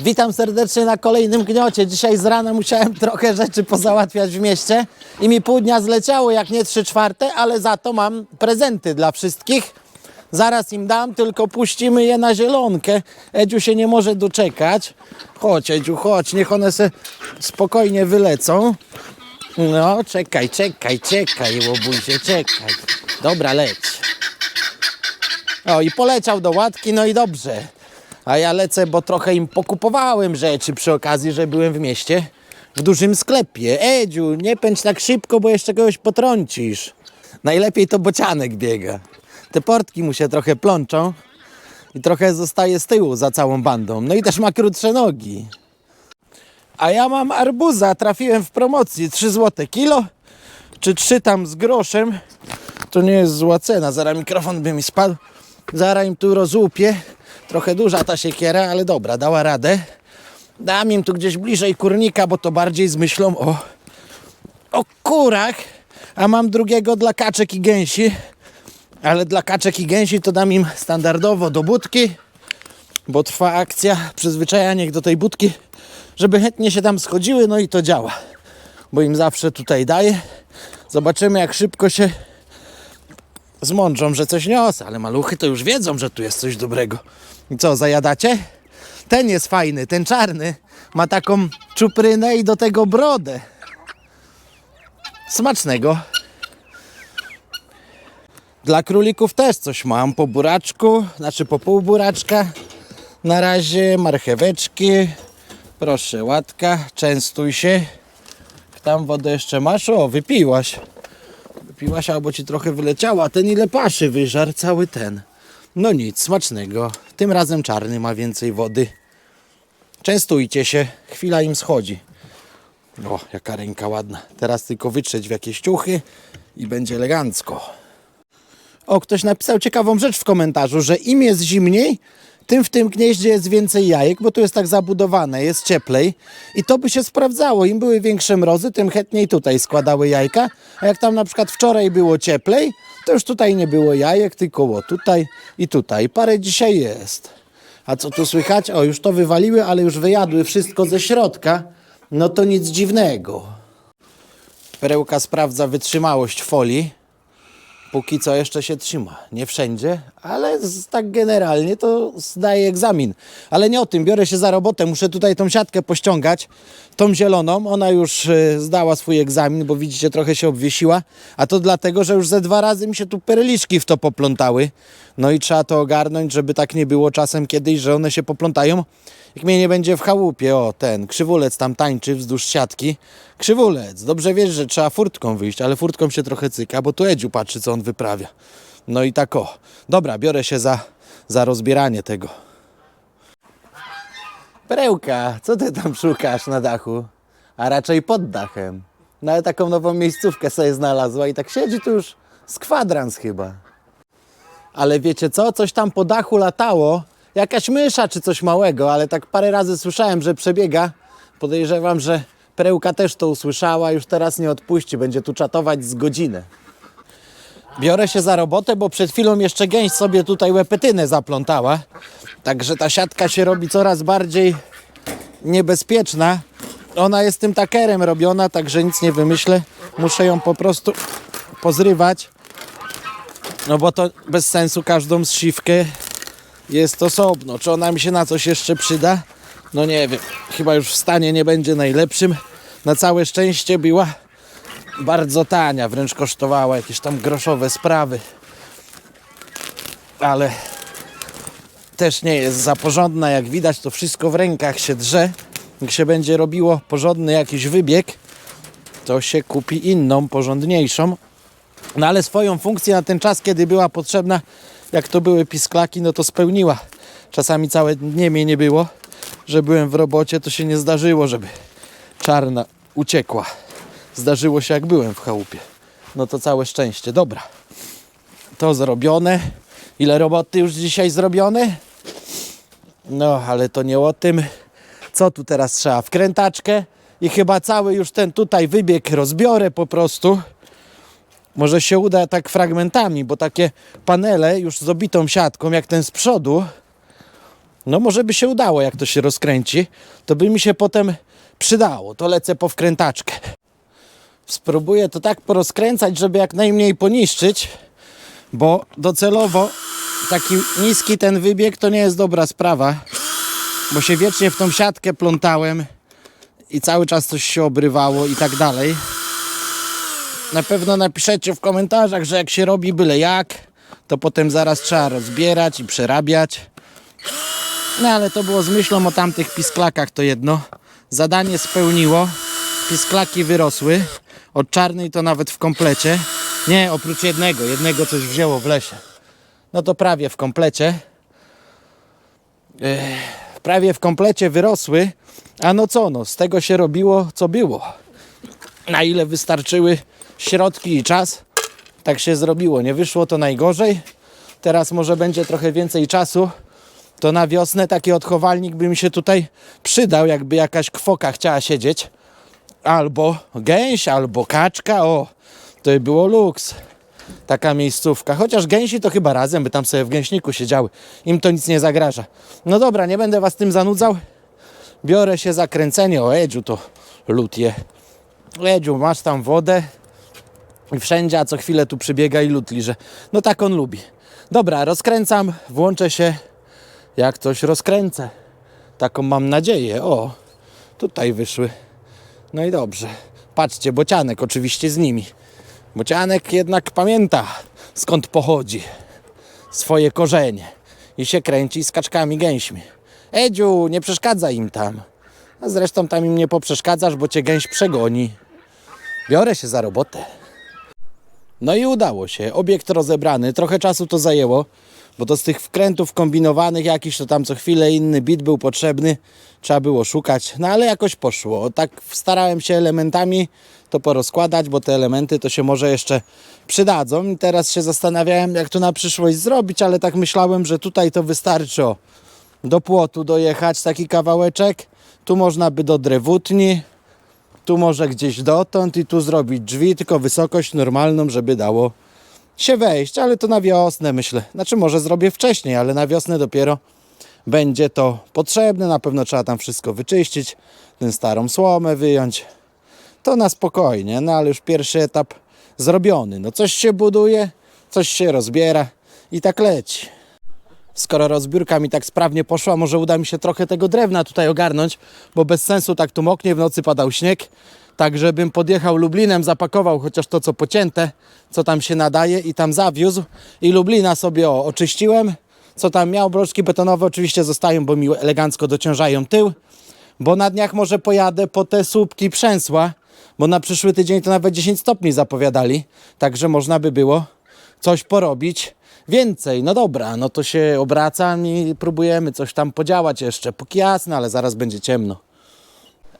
Witam serdecznie na kolejnym gniocie. Dzisiaj z rana musiałem trochę rzeczy pozałatwiać w mieście i mi pół dnia zleciało, jak nie trzy czwarte, ale za to mam prezenty dla wszystkich. Zaraz im dam, tylko puścimy je na zielonkę. Edziu się nie może doczekać. Chodź, Edziu, chodź, niech one se spokojnie wylecą. No, czekaj, czekaj, czekaj, łobuzie, czekaj. Dobra, leć. O, i poleciał do łatki, no i dobrze. A ja lecę, bo trochę im pokupowałem rzeczy przy okazji, że byłem w mieście. W dużym sklepie. Edziu, nie pędź tak szybko, bo jeszcze kogoś potrącisz. Najlepiej to bocianek biega. Te portki mu się trochę plączą i trochę zostaje z tyłu za całą bandą. No i też ma krótsze nogi. A ja mam arbuza, trafiłem w promocji 3 zł kilo, czy 3 tam z groszem. To nie jest zła cena, zaraz mikrofon by mi spadł. Zaraz im tu rozłupię. Trochę duża ta siekiera, ale dobra, dała radę. Dam im tu gdzieś bliżej kurnika, bo to bardziej z myślą o, o kurach. A mam drugiego dla kaczek i gęsi. Ale dla kaczek i gęsi to dam im standardowo do budki, bo trwa akcja przyzwyczajania ich do tej budki, żeby chętnie się tam schodziły, no i to działa. Bo im zawsze tutaj daję. Zobaczymy jak szybko się zmądrzą, że coś niosę, ale maluchy to już wiedzą, że tu jest coś dobrego. I co, zajadacie? Ten jest fajny, ten czarny. Ma taką czuprynę i do tego brodę. Smacznego. Dla królików też coś mam po buraczku, znaczy po pół buraczka. Na razie marcheweczki. Proszę, łatka, częstuj się. Tam wodę jeszcze masz? O, wypiłaś. Wypiłaś albo ci trochę wyleciała. Ten ile paszy wyżarł, cały ten. No nic, smacznego. Tym razem czarny ma więcej wody. Częstujcie się, chwila im schodzi. O, jaka ręka ładna. Teraz tylko wytrzeć w jakieś ciuchy i będzie elegancko. O, ktoś napisał ciekawą rzecz w komentarzu, że im jest zimniej, tym w tym gnieździe jest więcej jajek, bo tu jest tak zabudowane, jest cieplej. I to by się sprawdzało. Im były większe mrozy, tym chętniej tutaj składały jajka. A jak tam na przykład wczoraj było cieplej, to już tutaj nie było jajek, tylko tutaj i tutaj. Parę dzisiaj jest. A co tu słychać? O, już to wywaliły, ale już wyjadły wszystko ze środka. No to nic dziwnego. Perełka sprawdza wytrzymałość folii. Póki co jeszcze się trzyma. Nie wszędzie, ale z, tak generalnie to zdaje egzamin. Ale nie o tym, biorę się za robotę. Muszę tutaj tą siatkę pościągać, tą zieloną. Ona już y, zdała swój egzamin, bo widzicie, trochę się obwiesiła. A to dlatego, że już ze dwa razy mi się tu perliczki w to poplątały. No i trzeba to ogarnąć, żeby tak nie było czasem kiedyś, że one się poplątają. Jak mnie nie będzie w chałupie, o ten krzywulec tam tańczy wzdłuż siatki. Krzywulec, dobrze wiesz, że trzeba furtką wyjść, ale furtką się trochę cyka, bo tu Edziu patrzy, co on wyprawia. No i tak o. Dobra, biorę się za, za rozbieranie tego. Perełka, co ty tam szukasz na dachu? A raczej pod dachem. No ale taką nową miejscówkę sobie znalazła i tak siedzi tu już z kwadrans chyba. Ale wiecie co? Coś tam po dachu latało. Jakaś mysza czy coś małego, ale tak parę razy słyszałem, że przebiega. Podejrzewam, że Perełka też to usłyszała, już teraz nie odpuści. Będzie tu czatować z godzinę. Biorę się za robotę, bo przed chwilą jeszcze gęś sobie tutaj łepetynę zaplątała. Także ta siatka się robi coraz bardziej niebezpieczna. Ona jest tym takerem robiona, także nic nie wymyślę. Muszę ją po prostu pozrywać. No bo to bez sensu każdą zsiwkę jest osobno. Czy ona mi się na coś jeszcze przyda? No nie wiem. Chyba już w stanie nie będzie najlepszym. Na całe szczęście była bardzo tania, wręcz kosztowała jakieś tam groszowe sprawy. Ale też nie jest za porządna, jak widać, to wszystko w rękach się drze. Jak się będzie robiło porządny jakiś wybieg, to się kupi inną, porządniejszą. No ale swoją funkcję na ten czas, kiedy była potrzebna, jak to były pisklaki, no to spełniła. Czasami całe dnie mnie nie było, że byłem w robocie, to się nie zdarzyło, żeby czarna uciekła. Zdarzyło się, jak byłem w chałupie. No to całe szczęście. Dobra. To zrobione. Ile roboty już dzisiaj zrobione? No, ale to nie o tym. Co tu teraz trzeba? Wkrętaczkę i chyba cały już ten tutaj wybieg rozbiorę po prostu. Może się uda tak fragmentami, bo takie panele już z obitą siatką, jak ten z przodu, No może by się udało, jak to się rozkręci, to by mi się potem przydało. To lecę po wkrętaczkę. Spróbuję to tak porozkręcać, żeby jak najmniej poniszczyć, bo docelowo taki niski ten wybieg to nie jest dobra sprawa, bo się wiecznie w tą siatkę plątałem i cały czas coś się obrywało i tak dalej. Na pewno napiszecie w komentarzach, że jak się robi byle jak, to potem zaraz trzeba rozbierać i przerabiać. No ale to było z myślą o tamtych pisklakach to jedno. Zadanie spełniło. Pisklaki wyrosły. Od czarnej to nawet w komplecie. Nie, oprócz jednego. Jednego coś wzięło w lesie. No to prawie w komplecie. Ech, prawie w komplecie wyrosły. A no co no, z tego się robiło co było. Na ile wystarczyły środki i czas, tak się zrobiło. Nie wyszło to najgorzej. Teraz może będzie trochę więcej czasu. To na wiosnę taki odchowalnik by mi się tutaj przydał, jakby jakaś kwoka chciała siedzieć. Albo gęś, albo kaczka. O, to by było luks. Taka miejscówka. Chociaż gęsi to chyba razem by tam sobie w gęśniku siedziały. Im to nic nie zagraża. No dobra, nie będę was tym zanudzał. Biorę się za kręcenie. O, Edziu to lód je. Edziu, masz tam wodę. I wszędzie, a co chwilę tu przybiega i lód liże. No tak on lubi. Dobra, rozkręcam, włączę się, jak coś rozkręcę. Taką mam nadzieję. O, tutaj wyszły. No i dobrze. Patrzcie, bocianek oczywiście z nimi. Bocianek jednak pamięta, skąd pochodzi. Swoje korzenie. I się kręci z kaczkami gęśmi. Edziu, nie przeszkadza im tam. A zresztą tam im nie poprzeszkadzasz, bo cię gęś przegoni. Biorę się za robotę. No i udało się. Obiekt rozebrany. Trochę czasu to zajęło, bo to z tych wkrętów kombinowanych jakiś to tam co chwilę inny bit był potrzebny. Trzeba było szukać, no ale jakoś poszło. Tak starałem się elementami to porozkładać, bo te elementy to się może jeszcze przydadzą. I teraz się zastanawiałem, jak to na przyszłość zrobić, ale tak myślałem, że tutaj to wystarczy do płotu dojechać taki kawałeczek. Tu można by do drewutni, tu może gdzieś dotąd i tu zrobić drzwi, tylko wysokość normalną, żeby dało się wejść, ale to na wiosnę myślę. Znaczy może zrobię wcześniej, ale na wiosnę dopiero będzie to potrzebne. Na pewno trzeba tam wszystko wyczyścić, tę starą słomę wyjąć. To na spokojnie, no ale już pierwszy etap zrobiony. No coś się buduje, coś się rozbiera i tak leci. Skoro rozbiórka mi tak sprawnie poszła, może uda mi się trochę tego drewna tutaj ogarnąć, bo bez sensu tak tu moknie, w nocy padał śnieg. Tak, żebym podjechał Lublinem, zapakował chociaż to, co pocięte, co tam się nadaje i tam zawiózł. I Lublina sobie oczyściłem. Co tam miał, broczki betonowe oczywiście zostają, bo mi elegancko dociążają tył. Bo na dniach może pojadę po te słupki przęsła, bo na przyszły tydzień to nawet 10 stopni zapowiadali. Także można by było coś porobić więcej. No dobra, no to się obracam i próbujemy coś tam podziałać jeszcze. Póki jasno, ale zaraz będzie ciemno.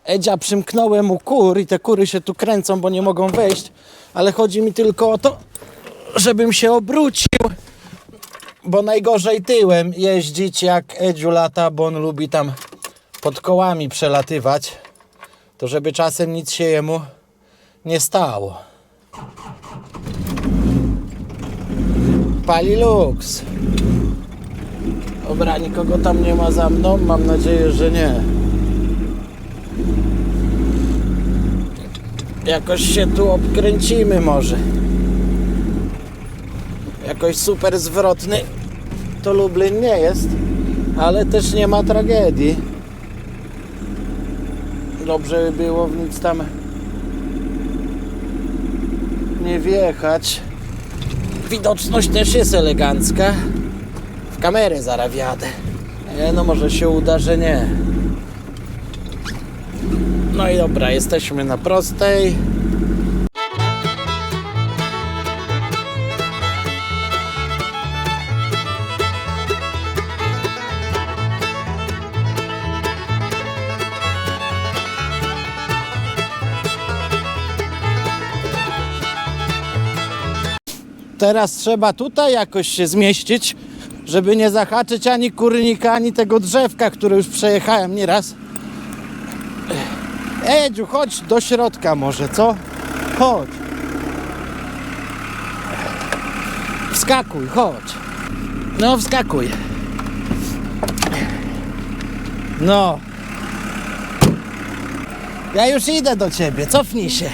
Edzia przymknąłem mu kur i te kury się tu kręcą, bo nie mogą wejść, ale chodzi mi tylko o to, żebym się obrócił, bo najgorzej tyłem jeździć jak Edziu lata, bo on lubi tam pod kołami przelatywać, to żeby czasem nic się jemu nie stało. Pali luks. Dobra, nikogo tam nie ma za mną, mam nadzieję, że nie. Jakoś się tu obkręcimy może. Jakoś super zwrotny to Lublin nie jest, ale też nie ma tragedii. Dobrze by było w nic tam nie wjechać. Widoczność też jest elegancka. W kamerę zaraz wjadę. Nie, no może się uda, że nie. No i dobra, jesteśmy na prostej. Teraz trzeba tutaj jakoś się zmieścić, żeby nie zahaczyć ani kurnika, ani tego drzewka, które już przejechałem nieraz. Edziu, chodź do środka może, co? Chodź. Wskakuj, chodź. No, wskakuj. No. Ja już idę do ciebie, cofnij się.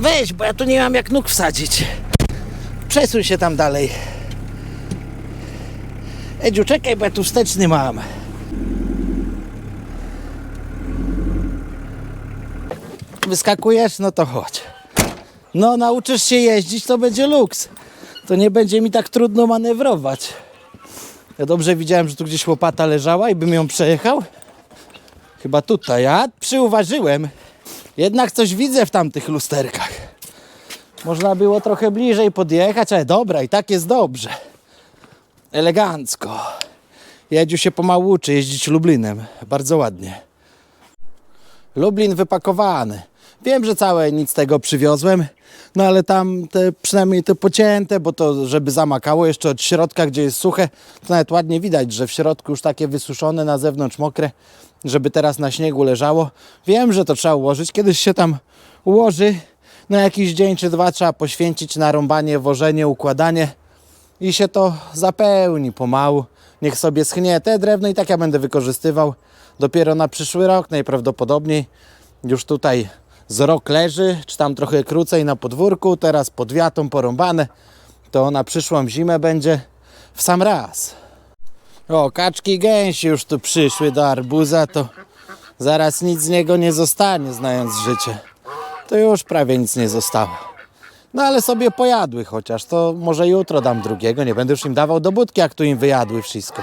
Weź, bo ja tu nie mam jak nóg wsadzić. Przesuń się tam dalej. Edziu, czekaj, bo ja tu wsteczny mam. Wyskakujesz? No to chodź. No, nauczysz się jeździć, to będzie luks. To nie będzie mi tak trudno manewrować. Ja dobrze widziałem, że tu gdzieś łopata leżała i bym ją przejechał. Chyba tutaj, ja przyuważyłem. Jednak coś widzę w tamtych lusterkach. Można było trochę bliżej podjechać, ale dobra, i tak jest dobrze. Elegancko. Jedziu się pomału uczy jeździć Lublinem. Bardzo ładnie. Lublin wypakowany. Wiem, że całe nic tego przywiozłem, no ale tam te, przynajmniej te pocięte, bo to żeby zamakało jeszcze od środka, gdzie jest suche, to nawet ładnie widać, że w środku już takie wysuszone, na zewnątrz mokre, żeby teraz na śniegu leżało. Wiem, że to trzeba ułożyć, kiedyś się tam ułoży, na jakiś dzień czy dwa trzeba poświęcić na rąbanie, wożenie, układanie i się to zapełni pomału. Niech sobie schnie te drewno i tak ja będę wykorzystywał dopiero na przyszły rok najprawdopodobniej. Już tutaj z rok leży, czy tam trochę krócej na podwórku, teraz pod wiatą porąbane. To na przyszłą zimę będzie w sam raz. O, kaczki gęsi już tu przyszły do arbuza, to zaraz nic z niego nie zostanie, znając życie. To już prawie nic nie zostało. No ale sobie pojadły chociaż, to może jutro dam drugiego, nie będę już im dawał do budki, jak tu im wyjadły wszystko.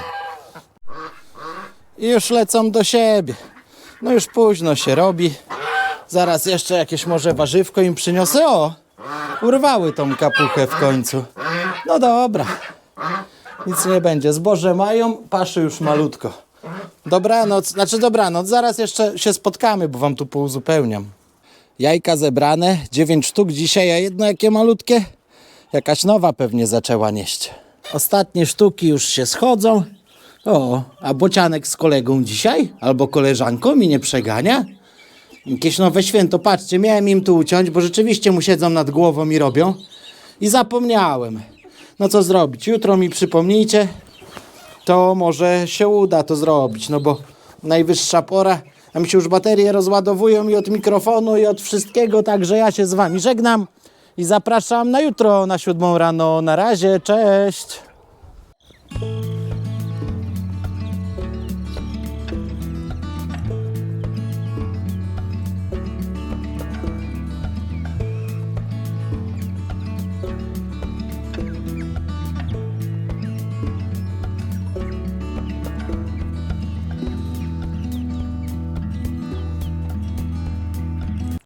I już lecą do siebie. No już późno się robi. Zaraz jeszcze jakieś może warzywko im przyniosę. O, urwały tą kapuchę w końcu. No dobra. Nic nie będzie. Zboże mają, paszy już malutko. Dobranoc, znaczy dobranoc. Zaraz jeszcze się spotkamy, bo wam tu pouzupełniam. Jajka zebrane, 9 sztuk dzisiaj, a jedno jakie malutkie. Jakaś nowa pewnie zaczęła nieść. Ostatnie sztuki już się schodzą. O, a bocianek z kolegą dzisiaj? Albo koleżanką mi nie przegania? Jakieś nowe święto, patrzcie, miałem im tu uciąć, bo rzeczywiście mu siedzą nad głową i robią. I zapomniałem. No co zrobić? Jutro mi przypomnijcie, to może się uda to zrobić, no bo najwyższa pora. A mi się już baterie rozładowują i od mikrofonu, i od wszystkiego, także ja się z wami żegnam i zapraszam na jutro na siódmą rano. Na razie, cześć!